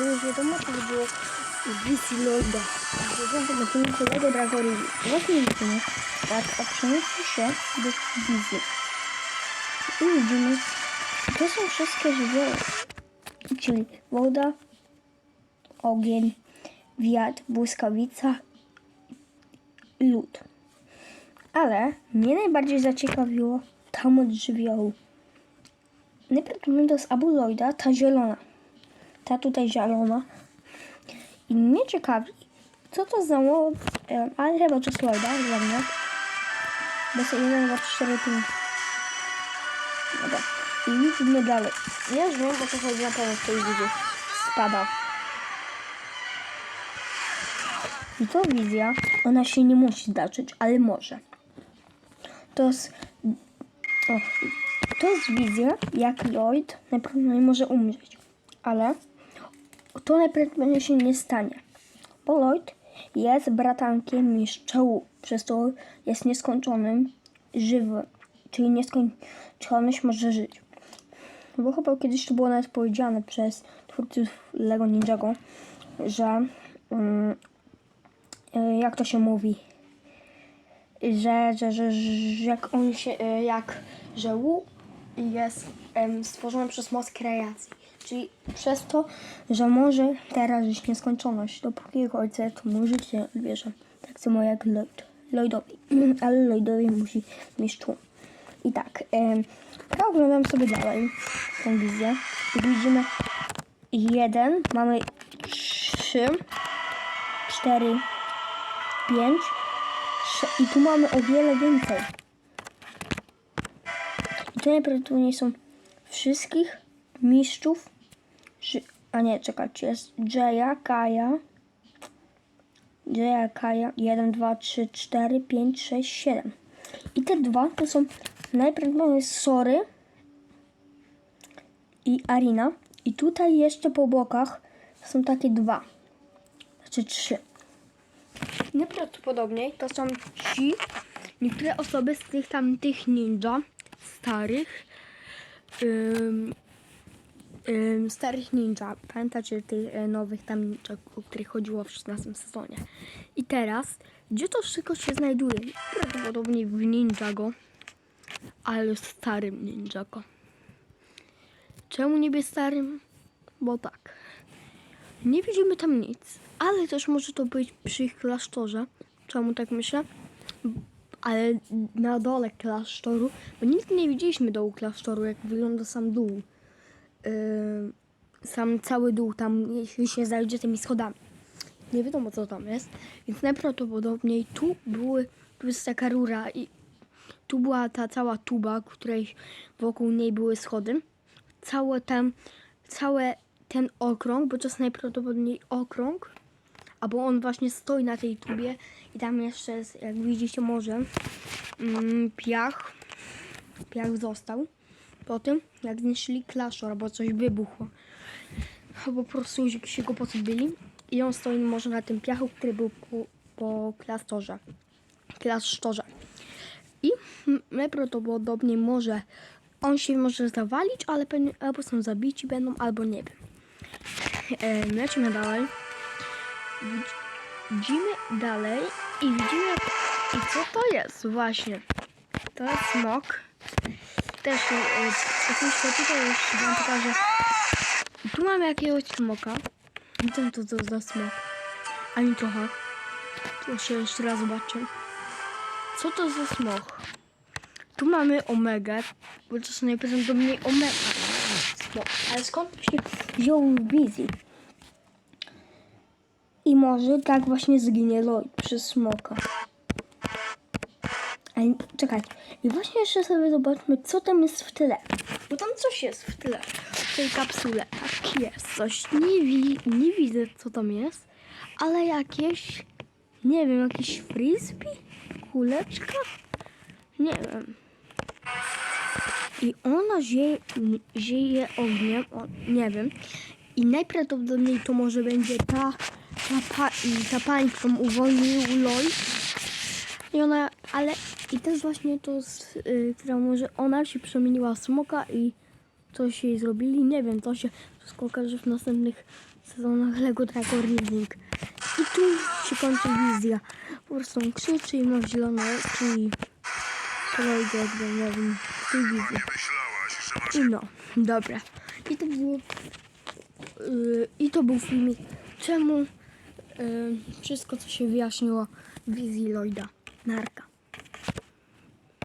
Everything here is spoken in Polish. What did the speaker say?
Wiadomo, to by było. Właśnie widzimy, tak, a się do. I widzimy, to są wszystkie żywioły. Czyli woda, ogień, wiatr, błyskawica, lód. Ale mnie najbardziej zaciekawiło tam od żywiołu. Najprawdopodobniej to jest abuloida, ta zielona. Ta tutaj zielona. I mnie ciekawi, co to za mało, ale chyba to jest loida dla mnie. Bo są 1, 2, 3, 4, 5. Dobra. I idziemy dalej. Ja już wiem, o co chodzi na pewno w tej wizji. Spada. I to wizja, ona się nie musi zdarzyć, ale może. To jest, o, to jest wizja, jak Lloyd najprawdopodobniej może umrzeć. Ale to najprawdopodobniej się nie stanie. Bo Lloyd jest bratankiem mistrza Wu, przez to jest nieskończonym żywym, czyli nieskończoność może żyć. Bo chyba kiedyś to było nawet powiedziane przez twórców Lego Ninjago, że e, jak to się mówi, że, że, że, że jak on się, e, jak, że jest em, stworzony przez moc kreacji. Czyli przez to, że może teraz żyć nieskończoność, dopóki jego ojciec mu życie wierzy. Tak samo jak Lloyd. Lloydowi. Ale Lloydowi musi mieć tłum. I tak, em, ja oglądam sobie dalej tę wizję. Widzimy jeden, mamy trzy, cztery, pięć, i tu mamy o wiele więcej. I to najprawdopodobniej są wszystkich mistrzów, a nie, czekajcie, jest Jaya, Kaja, Jaya, Kaja, 1, 2, 3, 4, 5, 6, 7. I te dwa to są najprawdopodobniej Sory i Arina. I tutaj jeszcze po bokach są takie dwa, znaczy trzy. Najprawdopodobniej to są ci niektóre osoby z tych tamtych ninja starych. Ym, ym, starych ninja. Pamiętacie tych e, nowych tam ninja, o których chodziło w 16 sezonie. I teraz, gdzie to wszystko się znajduje? Prawdopodobnie w Ninjago, ale starym Ninjago. Czemu niby starym? Bo tak. Nie widzimy tam nic, ale też może to być przy klasztorze. Czemu tak myślę? Ale na dole klasztoru, bo nigdy nie widzieliśmy dołu klasztoru, jak wygląda sam dół. Yy, sam cały dół tam, jeśli się zajdzie tymi schodami. Nie wiadomo co tam jest, więc najprawdopodobniej tu były, tu jest taka rura i tu była ta cała tuba, której wokół niej były schody. Całe ten, całe ten okrąg, bo to jest najprawdopodobniej okrąg, albo on właśnie stoi na tej tubie i tam jeszcze jest, jak widzicie może, mm, piach. Piach został po tym, jak zniszczyli klasztor, albo coś wybuchło. Albo po prostu się go pozbyli i on stoi może na tym piachu, który był po, po klasztorze. Klasztorze. I najprawdopodobniej może on się może zawalić, ale pewnie albo są zabici będą, albo nie wiem. E, lecimy dalej. Widz- Widzimy dalej i widzimy i co to jest właśnie. To jest smok. Też e, oczywiście tutaj już wam pokażę. Tu mamy jakiegoś smoka. Co to, to za smok? Ani trochę. To się jeszcze raz zobaczę. Co to za smok? Tu mamy omegę, bo to są najprawdopodobniej omega. Smok. Ale skąd to się wziął w wizji? I może tak właśnie zginie Lloyd przez smoka. Ale czekajcie. I właśnie jeszcze sobie zobaczmy, co tam jest w tyle. Bo tam coś jest w tyle. W tej kapsule. Tak jest. Coś nie, wi nie widzę, co tam jest. Ale jakieś... Nie wiem, jakieś frisbee? Kuleczka? Nie wiem. I ona zieje, zieje ogniem, o, nie wiem. I najprawdopodobniej to może będzie ta, ta, pa, ta pani, którą uwolnił Lloyd. I ona, ale i też właśnie to, z, y, która może ona się przemieniła w smoka i coś jej zrobili. Nie wiem, to się wszystko okaże w następnych sezonach Lego Dragon Rising. I tu się kończy wizja. Po prostu on krzyczy i ma zielone oczy i kolego jakby, nie wiem, w tej wizji. I no, dobra. I to było. Yy, I to był filmik. Czemu yy, wszystko, co się wyjaśniło w wizji Lloyda. Narka.